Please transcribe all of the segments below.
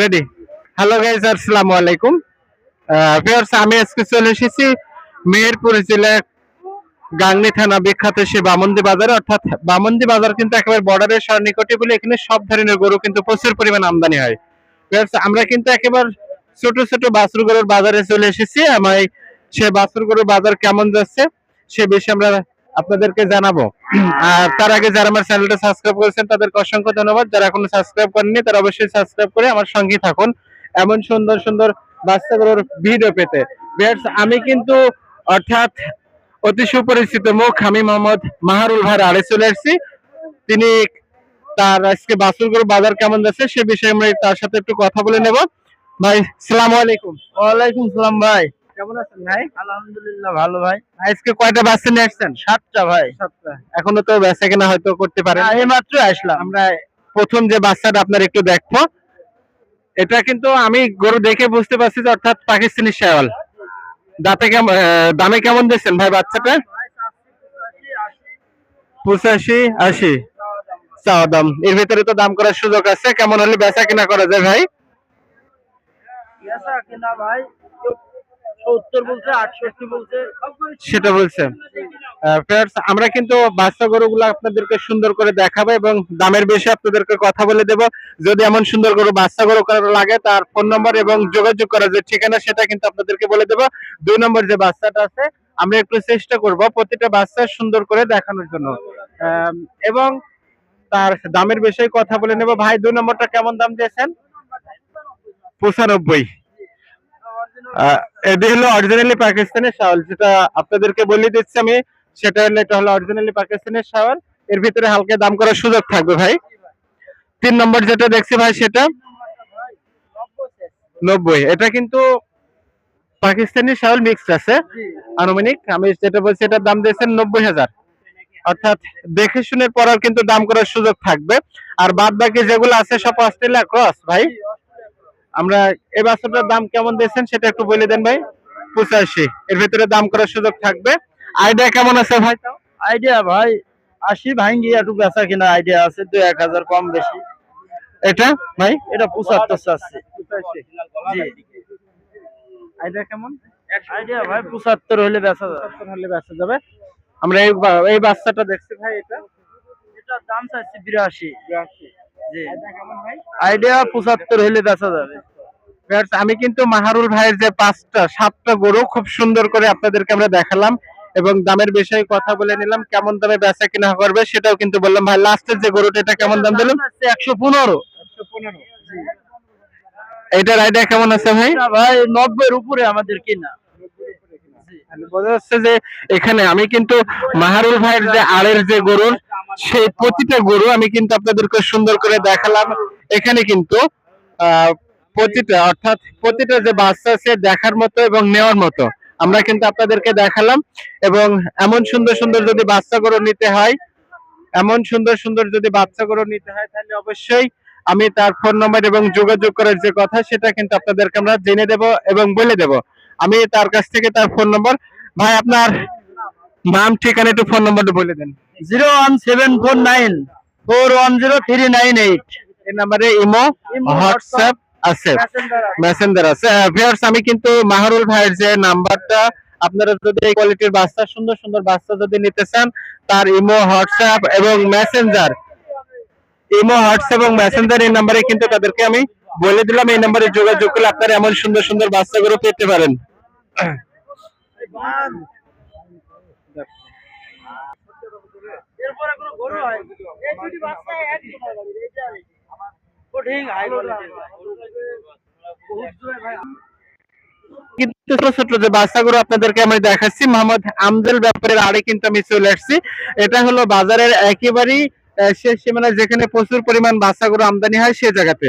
Ready hello guys আসসালামু আলাইকুম। Viewers আমি আজকে চলে এসেছি মেহেরপুর জেলার গাংনি থানা বিখ্যাত সে বামন্দি বাজারে। অর্থাৎ বামন্দি বাজার কিন্তু একেবারে বর্ডারের সন্নিকটে বলে এখানে সব ধরনের গরু কিন্তু প্রচুর পরিমাণ আমদানি হয়। Viewers, আমরা কিন্তু একেবারে ছোট ছোট বাছুর গরুর বাজারে চলে এসেছি। আমার সে বাছুর গরুর বাজার কেমন যাচ্ছে সে বিষয়ে আমরা আপনাদেরকে জানাব। আর তার আগে যারা আমার চ্যানেলটা সাবস্ক্রাইব করেছেন, তাদেরকে অসংখ্য ধন্যবাদ। যারা এখনও সাবস্ক্রাইব করেননি, তারা অবশ্যই সাবস্ক্রাইব করে আমার সঙ্গে থাকুন। এমন সুন্দর সুন্দর বাচ্চাগুলোর ভিডিও পেতে। আমি কিন্তু অর্থাৎ অতি সুপরিচিত মুখ আমি মোহাম্মদ মাহারুল ভাই আড়ে চলে এসেছি। তিনি তার আজকে বাসুরগুলো বাজার কেমন যাচ্ছে সে বিষয়ে আমরা তার সাথে একটু কথা বলে নেব। ভাই, সালাম আলাইকুম। ওয়ালাইকুম সালাম ভাই। কেমন আছেন ভাই? আলহামদুলিল্লাহ ভালো ভাই। আজকে কয়টা বাচ্চা নিয়ে আসছেন? সাতটা ভাই। সাতটা। এখনও তো বেচা কেনা হয়তো করতে পারেন। এই মাত্র আসলাম। আমরা প্রথম যে বাচ্চাটা আপনার একটু দেখব। এটা কিন্তু আমি গরু দেখে বুঝতে পারছি যে অর্থাৎ পাকিস্তানি শেওয়াল। দাঁতে কেমন দামে কেমন দিচ্ছেন ভাই বাচ্চাটা? পঁচাশি আশি। চাওয়া দাম। এর ভিতরে তো দাম করার সুযোগ আছে। কেমন হলে বেচা কেনা করা যায় ভাই? ভাই সত্তর বলছে, আটষট্টি বলছে। সেটা বলছে। আমরা কিন্তু বাচ্চা গরুগুলো আপনাদেরকে সুন্দর করে দেখাবো এবং দামের বিষয়ে আপনাদেরকে কথা বলে দেব। যদি এমন সুন্দর গরু, বাচ্চা গরু লাগে, তার ফোন নম্বর এবং যোগাযোগ করার যে ঠিকানা, সেটা কিন্তু আপনাদেরকে বলে দেব। দুই নম্বর যে বাচ্চাটা আছে, আমরা একটু চেষ্টা করব প্রতিটা বাচ্চা সুন্দর করে দেখানোর জন্য। এবং তার দামের বিষয়ে কথা বলে নেব। ভাই, দুই নম্বরটা কেমন দাম দিয়েছেন? পঁচানব্বই। এটি হলো অরিজিনালি পাকিস্তানের শাওয়াল, যেটা আপনাদেরকে বলে দিচ্ছি আমি। সেটা হলো, এটা হলো অরিজিনালি পাকিস্তানের শাওয়াল। এর ভিতরে হালকা দাম করার সুযোগ থাকবে ভাই। তিন নম্বর যেটা দেখছি ভাই, সেটা নব্বই। এটা কিন্তু পাকিস্তানি শাওয়াল মিক্স আছে, আনুমানিক। আমি যেটা বলছি, এটার দাম দিয়েছেন নব্বই হাজার। অর্থাৎ দেখে শুনে পড়ার কিন্তু দাম করার সুযোগ থাকবে। আর বাদ বাকি যেগুলো আছে, সব অস্ট্রেলিয়া ক্রস ভাই। আমরা এই বাচ্চাটার দাম কেমন দিয়েছেন সেটা একটু বলে দেন ভাই। পঁচাশি। এর ভিতরে দাম করার সুযোগ থাকবে। আইডিয়া কেমন আছে ভাই? আইডিয়া ভাই আশি ভাঙ্গি একটু বেচা কিনা আইডিয়া আছে দু এক হাজার কম বেশি। এটা ভাই? এটা পঁচাত্তর চাচ্ছি। আইডিয়া কেমন? আইডিয়া ভাই পঁচাত্তর হলে বেচা যাবে। হলে বেচা যাবে। আমরা এই এই বাচ্চাটা দেখছি ভাই এটা। এটার দাম চাচ্ছি বিরাশি। জি আইডিয়া কেমন ভাই? আইডিয়া পঁচাত্তর হলে বেচা যাবে। আমি কিন্তু মাহারুল ভাইয়ের যে পাঁচটা সাতটা গরু খুব সুন্দর করে আপনাদেরকে আমরা দেখালাম এবং দামের বিষয়ে কথা বলে নিলাম কেমন দামে বেচা কিনা করবে সেটাও কিন্তু বললাম। ভাই লাস্টের যে গরুটা এটা কেমন দাম দিলাম একশো পনেরো। এইটার আইডিয়া কেমন আছে ভাই? ভাই নব্বইয়ের উপরে আমাদের কিনা। আমি বোঝা যাচ্ছে যে এখানে আমি কিন্তু মাহারুল ভাইয়ের যে আড়ের যে গরু সেই প্রতিটা গরু আমি কিন্তু আপনাদেরকে সুন্দর করে দেখালাম। এখানে কিন্তু প্রতিটা, অর্থাৎ প্রতিটা যে বাচ্চা আছে, দেখার মতো এবং নেওয়ার মতো আমরা কিন্তু আপনাদেরকে দেখালাম। এবং এমন সুন্দর সুন্দর যদি বাচ্চা গরু নিতে হয়, এমন সুন্দর সুন্দর যদি বাচ্চা গরু নিতে হয়, তাহলে অবশ্যই আমি তার ফোন নম্বর এবং যোগাযোগ করার যে কথা, সেটা কিন্তু আপনাদেরকে আমরা জেনে দেব এবং বলে দেব। আমি তার কাছ থেকে তার ফোন নম্বর, ভাই, আপনার নাম, ঠিকানা একটু ফোন নম্বরটা বলে দেন। Zero one seven four nine four one zero three nine eight. এই নাম্বারে ইমো হোয়াটসঅ্যাপ আছে। মেসেঞ্জার আছে। ভিউয়ার্স আমি কিন্তু মাহরুল ভাইয়ের যে নাম্বারটা আপনারা যদি এই কোয়ালিটির বাচ্চা সুন্দর সুন্দর বাচ্চা যদি নিতে চান তার ইমো হোয়াটসঅ্যাপ এবং মেসেঞ্জার। ইমো হোয়াটসঅ্যাপ এবং মেসেঞ্জার এই নাম্বারে কিন্তু তাদেরকে আমি বলে দিলাম। এই নাম্বারে যোগাযোগ করলে আপনারা এমন সুন্দর সুন্দর বাচ্চাগুলো পেতে পারেন। কোনো গরু হয়? এই দুটি বাচ্চা ছোট যে যেখানে প্রচুর পরিমাণ আমদানি হয় সে জায়গাতে।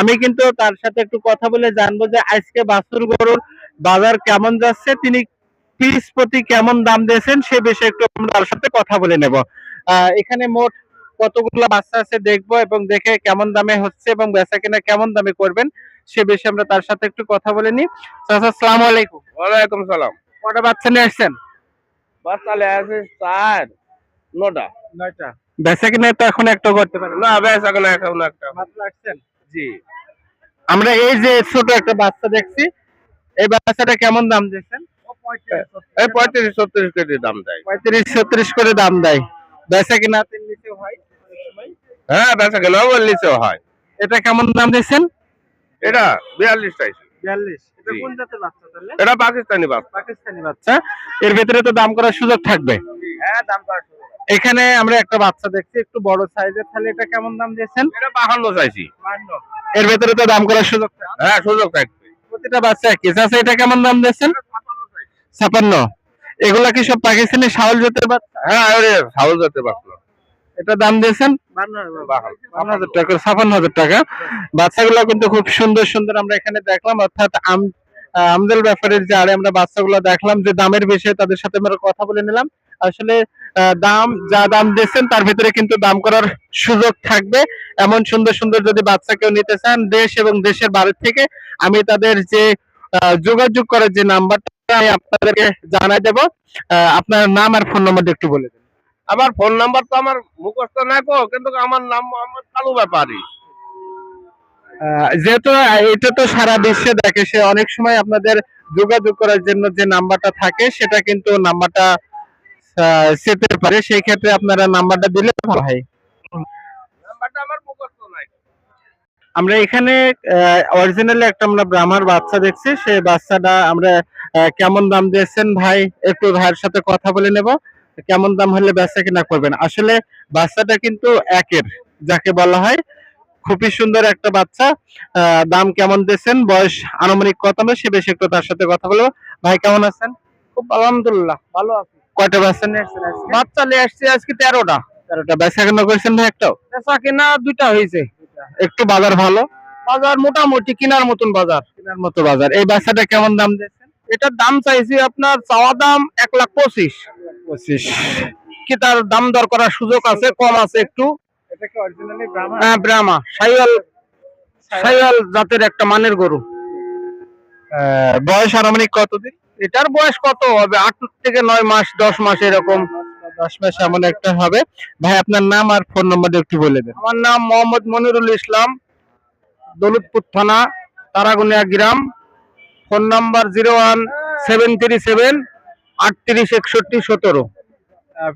আমি কিন্তু তার সাথে একটু কথা বলে জানব যে আজকে বাছুর গরুর বাজার কেমন যাচ্ছে, তিনি পিস প্রতি কেমন দাম দিয়েছেন সে বিষয়ে একটু আমরা তার সাথে কথা বলে নেব। এখানে মোট কতগুলো বাচ্চা আছে দেখব এবং দেখে কেমন দামে হচ্ছে এবং বেচা কিনা কেমন দামে করবেন সে বিষয়ে আমরা তার সাথে একটু কথা বলে চাচা আসসালামু আলাইকুম। ওয়ালাইকুম সালাম। কটা বাচ্চা নিয়ে আসছেন? বাচ্চা লে আছে চার নটা নয়টা। বেচা কিনা তো এখন একটা করতে পারেন। না এখন এখন একটা। মাত্র আসছেন জি। আমরা এই যে ছোট একটা বাচ্চা দেখছি এই বাচ্চাটা কেমন দাম দিয়েছেন? পঁয়ত্রিশ ছত্রিশ কেজি দাম দেয়। পঁয়ত্রিশ ছত্রিশ করে দাম দেয়। বেচা কিনা তিন হয়। হ্যাঁ বেচা হয়। এটা কেমন দাম দিয়েছেন? এটা বিয়াল্লিশ এটা পাকিস্তানি বাস পাকিস্তানি বাচ্চা। এর ভিতরে তো দাম করার সুযোগ থাকবে। হ্যাঁ দাম এখানে আমরা একটা বাচ্চা দেখছি একটু বড় সাইজের। তাহলে এটা কেমন দাম দিয়েছেন? এটা বাহান্ন চাইছি। এর ভিতরে তো দাম করার সুযোগ হ্যাঁ সুযোগ থাকবে। প্রতিটা বাচ্চা আছে এটা কেমন দাম দিয়েছেন? ছাপান্ন। এগুলা কি সব পাকিস্তানি শাওল জাতের বাচ্চা? হ্যাঁ আরে সাউল যেতে পারল এটা দাম দিয়েছেন? হাজার। টাকা ছাপান্ন হাজার টাকা। বাচ্চাগুলো কিন্তু খুব সুন্দর সুন্দর আমরা এখানে দেখলাম অর্থাৎ আম আমদাল ব্যাপারের যে আরে আমরা বাচ্চাগুলো দেখলাম যে দামের বিষয়ে তাদের সাথে আমরা কথা বলে নিলাম। আসলে দাম যা দাম দিয়েছেন তার ভিতরে কিন্তু দাম করার সুযোগ থাকবে। এমন সুন্দর সুন্দর যদি বাচ্চা কেউ নিতে চান দেশ এবং দেশের বাইরে থেকে আমি তাদের যে যোগাযোগ করার যে নাম্বারটা আমি আপনাদেরকে জানাই দেব আপনার নাম আর ফোন নাম্বারটা একটু বলে দেন। আমার ফোন নাম্বার তো আমার মুখস্থ নাই কো কিন্তু আমার নাম মোহাম্মদ কালু ব্যাপারী। যেহেতু এটা তো সারা বিশ্বে দেখে সে অনেক সময় আপনাদের যোগাযোগ করার জন্য যে নাম্বারটা থাকে সেটা কিন্তু নাম্বারটা সেতে পারে। সেই ক্ষেত্রে আপনারা নাম্বারটা দিলে ভালো হয় নাম্বারটা আমার মুখস্থ নাই আমরা এখানে অরিজিনালি একটা আমরা ব্রাহ্মার বাচ্চা দেখছি। সেই বাচ্চাটা আমরা কেমন দাম দিয়েছেন ভাই? একটু ভাইয়ের সাথে কথা বলে নেব। কেমন দাম হলে বেচা কিনা করবেন? আসলে বাচ্চাটা কিন্তু একের যাকে বলা হয়। খুবই সুন্দর একটা বাচ্চা। দাম কেমন দিয়েছেন? বয়স আনুমানিক কত? হবে সে বেশি একটু তার সাথে কথা বলব। ভাই কেমন আছেন? খুব আলহামদুলিল্লাহ ভালো আছি। কয়টা বাচ্চা নিয়ে আসছেন বাচ্চা নিয়ে আসছি আজকে তেরোটা। তেরোটা। বেচা কিনা করেছেন ভাই একটাও? বেচা কিনা দুইটা হয়েছে। একটু বাজার ভালো? বাজার মোটামুটি কেনার মতন বাজার। কেনার মতো বাজার। এই বাচ্চাটা কেমন দাম দিয়েছেন? এটার দাম চাইছি আপনার চাওয়া দাম এক লাখ পঁচিশ। পঁচিশ। কি তার দাম দর করার সুযোগ আছে কম আছে একটু। হ্যাঁ ব্রাহ্মা সাইওয়াল সাইওয়াল জাতের একটা মানের গরু। বয়স আনুমানিক কতদিন? এটার বয়স কত হবে? আট থেকে নয় মাস দশ মাস এরকম। দশ মাস এমন একটা হবে। ভাই, আপনার নাম আর ফোন নাম্বারটা একটু বলে দেন। আমার নাম মোহাম্মদ মনিরুল ইসলাম, দৌলতপুর থানা, তারাগুনিয়া গ্রাম। Phone number zero one seven three seven আটত্রিশ একষট্টি সতেরো।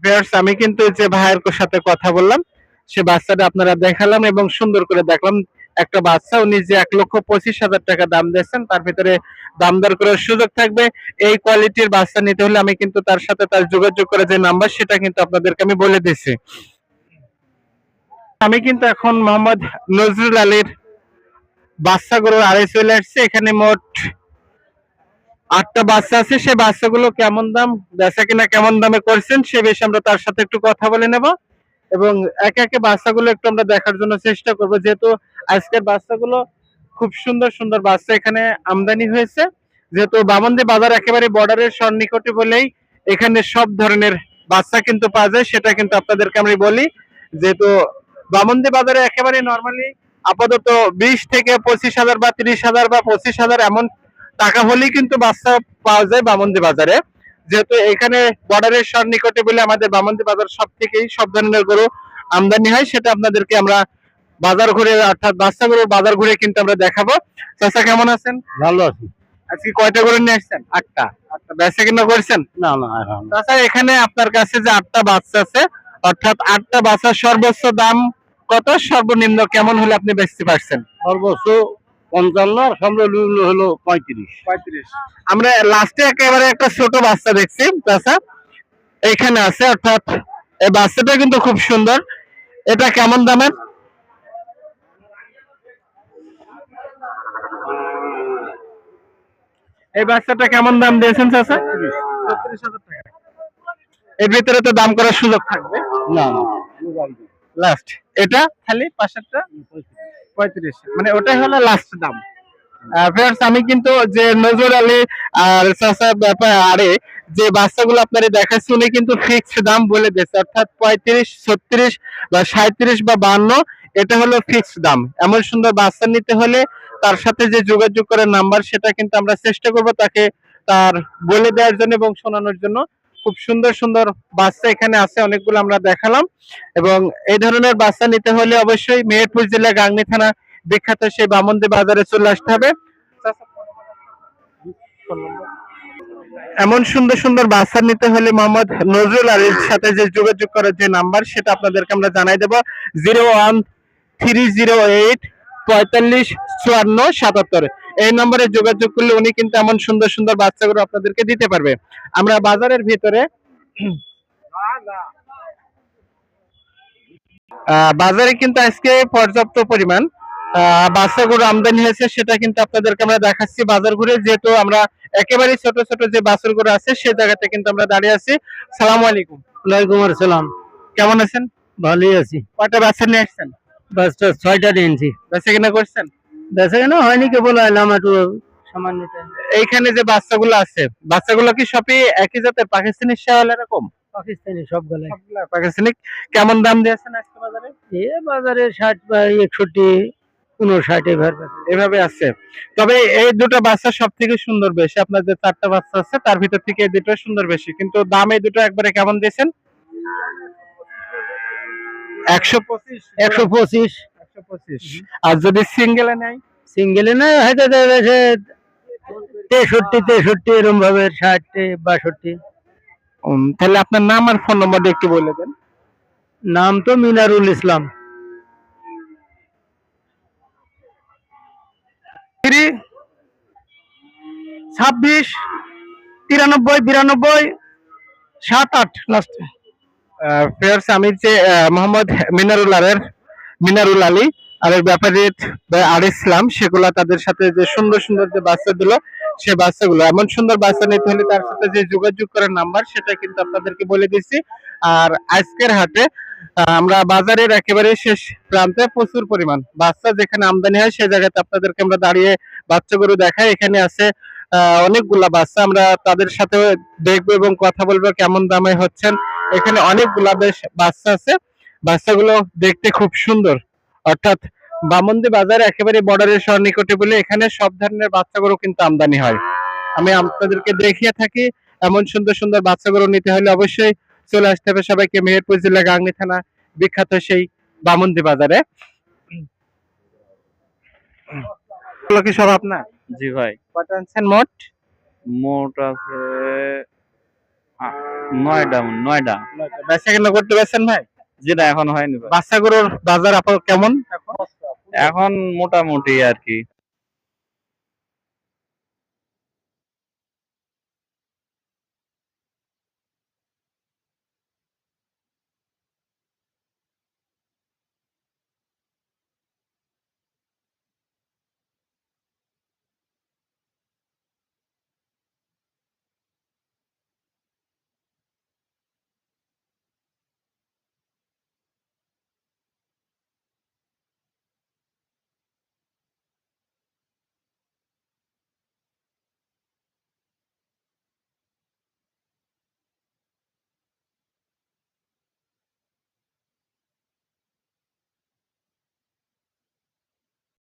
ভিউয়ার্স আমি কিন্তু যে ভাইয়ের সাথে কথা বললাম, সে বাচ্চাটা আপনারা দেখালাম এবং সুন্দর করে দেখলাম। একটা বাচ্চা, উনি যে এক লক্ষ পঁচিশ হাজার টাকা দাম দিয়েছেন, তার ভিতরে দাম দর করার সুযোগ থাকবে। এই কোয়ালিটির বাচ্চা নিতে হলে আমি কিন্তু তার সাথে তার যোগাযোগ করে যে নাম্বার, সেটা কিন্তু আপনাদেরকে আমি বলে দিচ্ছি আমি কিন্তু এখন মোহাম্মদ নজরুল আলীর বাচ্চা গরুর আড়াই চলে আসছে। এখানে মোট আটটা বাচ্চা আছে। সে বাচ্চাগুলো কেমন দাম, বেচা কিনা কেমন দামে করছেন, সে বিষয়ে আমরা তার সাথে একটু কথা বলে নেব। এবং একে একে বাচ্চাগুলো একটু আমরা দেখার জন্য চেষ্টা করব। যেহেতু আজকের বাচ্চাগুলো খুব সুন্দর সুন্দর বাচ্চা এখানে আমদানি হয়েছে। যেহেতু বামন্দি বাজার একেবারে বর্ডারের সন্নিকটে বলেই এখানে সব ধরনের বাচ্চা কিন্তু পাওয়া যায়। সেটা কিন্তু আপনাদেরকে আমি বলি, যেহেতু বামন্দি বাজারে একেবারে নর্মালি আপাতত বিশ থেকে পঁচিশ হাজার বা তিরিশ হাজার বা পঁচিশ হাজার এমন টাকা হলেই কিন্তু বাচ্চা পাওয়া যায় বামন্দি বাজারে। যেহেতু এখানে বর্ডারের সন্নিকটে বলে আমাদের বামন্দি বাজার সব থেকেই সব ধরনের গরু আমদানি হয় সেটা আপনাদেরকে আমরা বাজার ঘুরে অর্থাৎ বাচ্চা গরুর বাজার ঘুরে কিন্তু আমরা দেখাবো। চাচা কেমন আছেন? ভালো আছি। আজকে কয়টা গরু নিয়ে আসছেন? আটটা। আটটা। বেচা কিনা করছেন? না না এখন। চাচা এখানে আপনার কাছে যে আটটা বাচ্চা আছে অর্থাৎ আটটা বাচ্চার সর্বোচ্চ দাম কত? সর্বনিম্ন কেমন হলে আপনি বেচতে পারছেন? সর্বোচ্চ পঞ্চান্ন আর সর্বনিম্ন হলো পঁয়ত্রিশ। পঁয়ত্রিশ। আমরা লাস্টে একেবারে একটা ছোট বাচ্চা দেখছি চাচা। এখানে আছে অর্থাৎ এই বাচ্চাটা কিন্তু খুব সুন্দর। এটা কেমন দামের? এই বাচ্চাটা কেমন দাম দিয়েছেন হাজার টাকা। এর ভিতরে তো দাম করার সুযোগ থাকবে। না না। লাস্ট এটা? খালি পাশেরটা? পঁয়ত্রিশ। মানে ওটাই হলো লাস্ট দাম। ফ্রেন্ডস আমি কিন্তু যে নজর আলী আর চাচা ব্যাপার আরে যে বাচ্চাগুলো আপনারা দেখাচ্ছি উনি কিন্তু ফিক্সড দাম বলে দিয়েছে। অর্থাৎ পঁয়ত্রিশ ছত্রিশ বা সাঁত্রিশ বা বান্ন এটা হলো ফিক্সড দাম। এমন সুন্দর বাচ্চা নিতে হলে তার সাথে যে যোগাযোগ করার নাম্বার সেটা কিন্তু আমরা চেষ্টা করব তাকে তার বলে দেওয়ার জন্য এবং শোনানোর জন্য। খুব সুন্দর সুন্দর বাচ্চা এখানে আছে, অনেকগুলো আমরা দেখালাম। এবং এই ধরনের বাচ্চা নিতে হলে অবশ্যই মেহেরপুর জেলা গাংনী থানা বিখ্যাত সেই বামন্দি বাজারে চলে আসতে হবে। এমন সুন্দর সুন্দর বাচ্চা নিতে হলে মোহাম্মদ নজরুল আলীর সাথে যে যোগাযোগ করার যে নাম্বার, সেটা আপনাদেরকে আমরা জানাই দেবো। Zero one three zero eight পঁয়তাল্লিশ চুয়ান্ন সাতাত্তর। এই নম্বরে যোগাযোগ করলে উনি কিন্তু এমন সুন্দর সুন্দর বাচ্চাগুলো আপনাদেরকে দিতে পারবে। আমরা বাজারের ভিতরে বাজারে কিন্তু আজকে পর্যাপ্ত পরিমাণ বাচ্চাগুলো আমদানি হয়েছে সেটা কিন্তু আপনাদেরকে আমরা দেখাচ্ছি। বাজার ঘুরে যেহেতু আমরা একেবারে ছোট ছোট যে বাছুরগুলো আছে সে জায়গাতে কিন্তু আমরা দাঁড়িয়ে আছি। সালাম আলাইকুম। ওয়ালাইকুম আসসালাম। কেমন আছেন? ভালোই আছি। কয়টা বাচ্চা নিয়ে আসছেন? বাসটা ছয়টা নিয়েছি বেচা কিনা করছেন? বেসে কেন হয়নি কেবল একটু সামান্য এইখানে যে বাচ্চাগুলো আছে বাচ্চাগুলো কি সবই একই জাতের? পাকিস্তানি শেয়াল এরকম? পাকিস্তানি কেমন দাম দিয়েছেন আজকে বাজারে? এ বাজারে ষাট বা একষট্টি উনষাট এভার এভাবে আছে। তবে এই দুটো বাচ্চা সব থেকে সুন্দর বেশি। আপনার যে চারটা বাচ্চা আছে তার ভিতর থেকে এই দুটো সুন্দর বেশি। কিন্তু দাম এই দুটো একবারে কেমন দিয়েছেন? একশো পঁচিশ। একশো পঁচিশ। আর যদি সিঙ্গেলে নেয়? সিঙ্গেলে না হয়তো তেষট্টি তেষট্টি এরকম ভাবে ষাট বাষট্টি। তাহলে আপনার নাম আর ফোন নম্বরটা একটু বলে দেন। নাম তো মিনারুল ইসলাম। থ্রি ছাব্বিশ তিরানব্বই বিরানব্বই সাত আট লাস্টে ফেয়ার্স আমি যে আহ, মোহাম্মদ মিনারুল আলের মিনারুল আলী আর এর ব্যাপারে আর ইসলাম সেগুলা তাদের সাথে যে সুন্দর সুন্দর যে বাচ্চা দিল, সে বাচ্চাগুলো, এমন সুন্দর বাচ্চা নিতে হলে তার সাথে যে যোগাযোগ করার নাম্বার, সেটা কিন্তু আপনাদেরকে বলে দিচ্ছি আর আজকের হাটে আমরা বাজারের একেবারে শেষ প্রান্তে প্রচুর পরিমাণ বাচ্চা যেখানে আমদানি হয় সেই জায়গাতে আপনাদেরকে আমরা দাঁড়িয়ে বাচ্চাগুলো দেখাই। এখানে আছে অনেকগুলা বাচ্চা। আমরা তাদের সাথে দেখব এবং কথা বলব কেমন দামে হচ্ছেন। এখানে অনেকগুলা বেশ বাচ্চা আছে। বাচ্চাগুলো দেখতে খুব সুন্দর। অর্থাৎ বামন্দি বাজার একেবারে বর্ডারের সন্নিকটে বলে এখানে সব ধরনের বাচ্চাগুলো কিন্তু আমদানি হয়। আমি আপনাদেরকে দেখিয়ে থাকি এমন সুন্দর সুন্দর বাচ্চাগুলো নিতে হলে অবশ্যই চলে আসতে হবে সবাইকে মেহেরপুর জেলা গাংনী থানা বিখ্যাত সেই বামন্দি বাজারে। কি সব আপনার? জি ভাই। কটা আনছেন মোট? মোট আছে বেচা কেনা করতে পারছেন ভাই? যেটা এখন হয়নি বাচ্চা বাচ্চাগুলোর বাজার আপনার কেমন? এখন মোটামুটি আর কি।